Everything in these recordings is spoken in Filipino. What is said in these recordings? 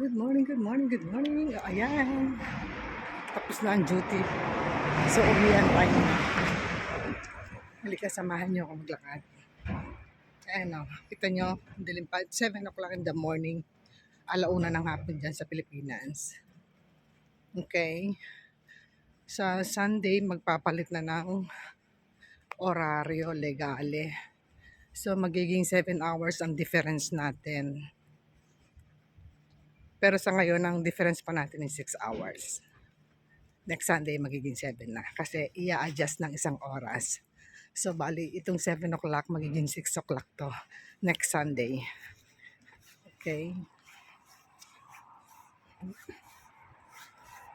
Good morning, good morning, good morning. Ayan. Tapos na ang duty. So, uwian tayo. Halika, samahan niyo ako maglakad. Ayan o. Kita nyo, ang dilim pa. 7 o'clock in the morning. Alauna ng hapon dyan sa Pilipinas. Okay. Sa Sunday, magpapalit na ng oraryo legale. So, magiging 7 hours ang difference natin. Pero sa ngayon, ang difference pa natin is 6 hours. Next Sunday, magiging 7 na. Kasi i-adjust ng isang oras. So, bali, itong 7 o'clock, magiging 6 o'clock to. Next Sunday. Okay.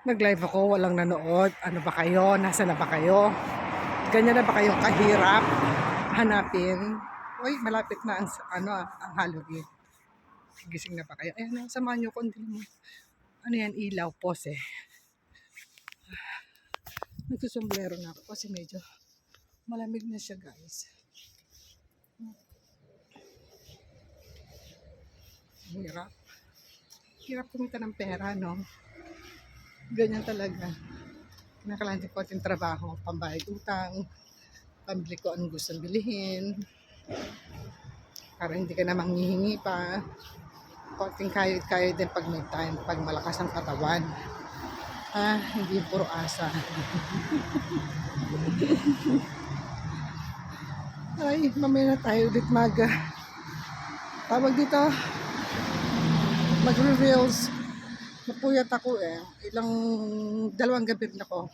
Nag-live ako, walang nanood. Ano ba kayo? Nasa na ba kayo? Ganyan na ba kayo kahirap hanapin? Uy, malapit na ang, ano, ang Halloween. Gising na ba kayo? Ayan, samahan niyo ko. Mo. Ano yan, ilaw, pose. Nagsusombrero na ako kasi medyo malamig na siya, guys. Hirap. Hirap kumita ng pera, no? Ganyan talaga. Din ko ating trabaho, pambayad utang, pambili ko anong gustong bilihin, para hindi ka na manghihingi pa. Konting kayod-kayod din pag may time, pag malakas ang katawan. Ah, hindi puro asa. Ay, mamaya na tayo ulit mag... Tawag dito, mag-reveals. Napuyat ako eh. Ilang, dalawang gabi rin ako.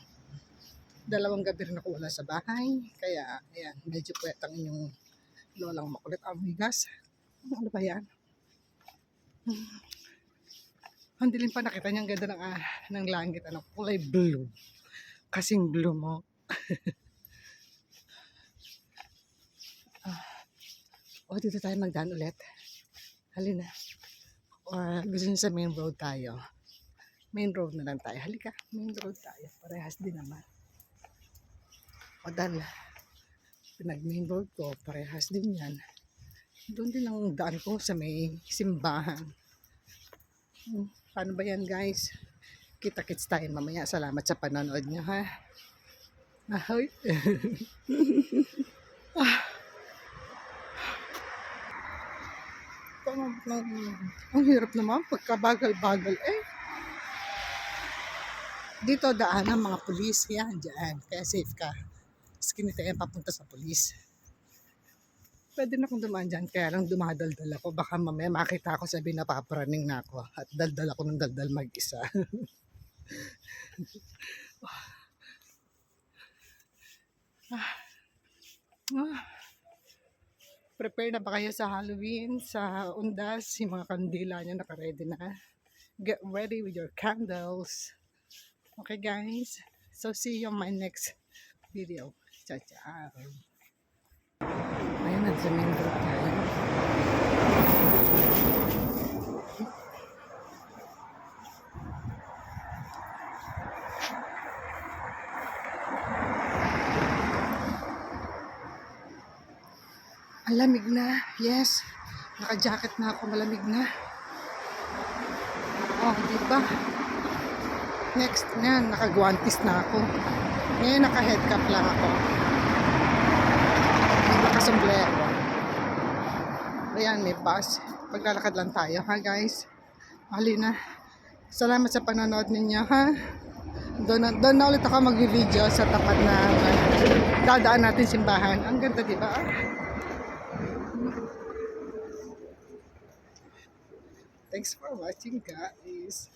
Dalawang gabi rin ako wala sa bahay. Kaya, ayan, medyo puyat ang inyong lolang makulit. Ang bigas. Ano ba yan? Ang dilim pa nakita niya ang ganda ng, ah, ng langit. Ano, kulay blue. Kasing blue mo. ah. O, dito tayo magdaan ulit. Halina. Or gusto niyo sa main road tayo. Main road na lang tayo. Halika, main road tayo. Parehas din naman. O dahil pinag main road ko, parehas din yan. Doon din ang daan ko sa may simbahan. Hmm, Paano ba yan guys? Kita-kits tayo mamaya. Salamat sa panonood nyo ha. Ahoy. ah. Ang hirap naman pagkabagal-bagal eh. Dito daan ang mga pulis. Yan, dyan. Kaya safe ka. Tapos kinitayan papunta sa pulis. Pwede na akong dumaan dyan. Kaya lang dumadaldal ako. Baka mamaya makita ako sabi na paparaning na ako. At daldal ako ng daldal mag-isa. ah. Ah. Prepare na ba kayo sa Halloween, sa undas, yung mga kandila nyo nakaredy na. Get ready with your candles. Okay guys, so see you on my next video. Ciao, ciao. Road tayo. Ang lamig na. Yes. Naka-jacket na ako. Malamig na. Oh, di ba? Next, ngayon, naka-guantes na ako. Ngayon, naka-head cap lang ako. Naka-sombrero. Ayan, may bus. Paglalakad lang tayo, ha guys? Halina. Salamat sa panonood ninyo, ha? Doon doon na ulit ako mag-video sa tapat na dadaan natin simbahan. Ang ganda, di ba? Thanks for watching, guys.